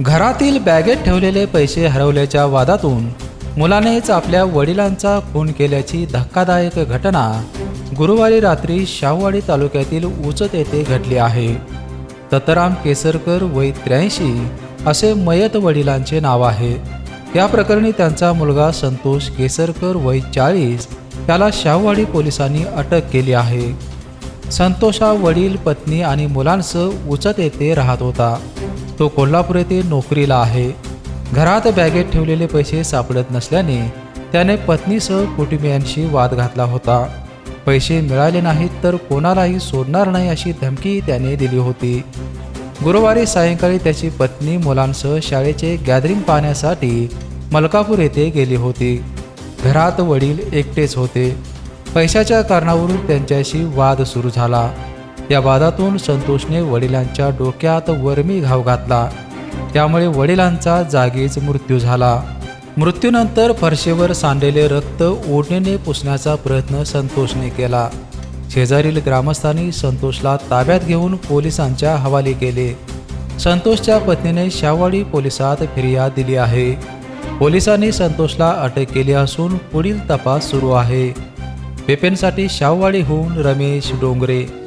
घरातील बॅगेत ठेवलेले पैसे हरवल्याच्या वादातून मुलानेच आपल्या वडिलांचा खून केल्याची धक्कादायक घटना गुरुवारी रात्री शाहूवाडी तालुक्यातील उचत येथे घडली आहे. दत्तराम केसरकर वय त्र्याऐंशी असे मयत वडिलांचे नाव आहे. या प्रकरणी त्यांचा मुलगा संतोष केसरकर वय चाळीस त्याला शाहूवाडी पोलिसांनी अटक केली आहे. संतोषा वडील पत्नी आणि मुलांसह उचत येथे राहत होता. तो कोल्हापूर येथे नोकरीला आहे. घरात बॅगेत ठेवलेले पैसे सापडत नसल्याने त्याने पत्नीसह कुटुंबियांशी वाद घातला होता. पैसे मिळाले नाहीत तर कोणालाही सोडणार नाही अशी धमकी त्याने दिली होती. गुरुवारी सायंकाळी त्याची पत्नी मुलांसह शाळेचे गॅदरिंग पाहण्यासाठी मलकापूर येथे गेली होती. घरात वडील एकटेच होते. पैशाच्या कारणावरून त्यांच्याशी वाद सुरू झाला. या वादातून संतोषने वडिलांच्या डोक्यात वर्मी घाव घातला. त्यामुळे वडिलांचा जागीच मृत्यू झाला. मृत्यूनंतर फरशेवर सांडलेले रक्त ओढणीने पुसण्याचा प्रयत्न संतोषने केला. शेजारील ग्रामस्थांनी संतोषला ताब्यात घेऊन पोलिसांच्या हवाली केले. संतोषच्या पत्नीने शावाडी पोलिसात फिर्याद दिली आहे. पोलिसांनी संतोषला अटक केली असून पुढील तपास सुरू आहे. पेपेनसाठी शाववाडीहून रमेश डोंगरे.